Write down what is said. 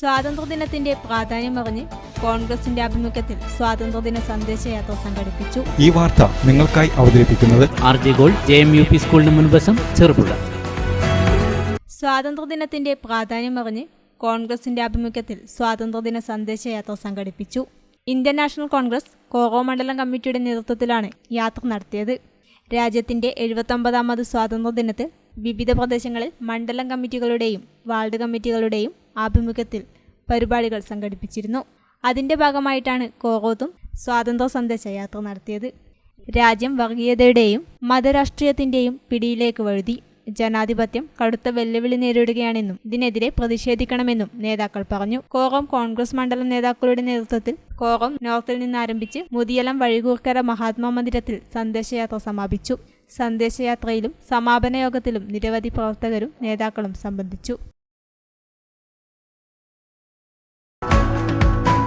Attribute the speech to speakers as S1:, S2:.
S1: സ്വാതന്ത്ര്യദിനത്തിന്റെ പ്രാധാന്യമറിഞ്ഞ് കോൺഗ്രസിന്റെ ആഭിമുഖ്യത്തിൽ സ്വാതന്ത്ര്യദിന സന്ദേശയാത്ര സംഘടിപ്പിച്ചു.
S2: ഈ വാർത്ത നിങ്ങൾക്കായി അവതരിപ്പിക്കുന്നത്
S3: R J gold J M U P സ്കൂളിന് മുൻവശം ചെറുപുഴ.
S1: സ്വാതന്ത്ര്യദിനത്തിന്റെ പ്രാധാന്യമറിഞ്ഞ് കോൺഗ്രസിന്റെ ആഭിമുഖ്യത്തിൽ സ്വാതന്ത്ര്യദിന സന്ദേശയാത്ര സംഘടിപ്പിച്ചു. ഇന്ത്യൻ നാഷണൽ കോൺഗ്രസ് കോറോ മണ്ഡലം കമ്മിറ്റിയുടെ നേതൃത്വത്തിലാണ് യാത്ര നടത്തിയത്. രാജ്യത്തിന്റെ എഴുപത്തൊമ്പതാമത് സ്വാതന്ത്ര്യദിനത്തിൽ വിവിധ പ്രദേശങ്ങളിൽ മണ്ഡലം കമ്മിറ്റികളുടെയും വാർഡ് കമ്മിറ്റികളുടെയും ആഭിമുഖ്യത്തിൽ പരിപാടികൾ സംഘടിപ്പിച്ചിരുന്നു. അതിന്റെ ഭാഗമായിട്ടാണ് കോറോത്തും സ്വാതന്ത്ര്യ സന്ദേശയാത്ര നടത്തിയത്. രാജ്യം വർഗീയതയുടെയും മതരാഷ്ട്രീയത്തിന്റെയും പിടിയിലേക്ക് വഴുതി. ജനാധിപത്യം കടുത്ത വെല്ലുവിളി നേരിടുകയാണെന്നും ഇതിനെതിരെ പ്രതിഷേധിക്കണമെന്നും നേതാക്കൾ പറഞ്ഞു. കോറം കോൺഗ്രസ് മണ്ഡലം നേതാക്കളുടെ നേതൃത്വത്തിൽ കോറം നോർത്തിൽ നിന്നാരംഭിച്ച് മുതിയലം വഴികൂർക്കര മഹാത്മാ മന്ദിരത്തിൽ സന്ദേശയാത്ര സമാപിച്ചു. സന്ദേശയാത്രയിലും സമാപന യോഗത്തിലും നിരവധി പ്രവർത്തകരും നേതാക്കളും സംബന്ധിച്ചു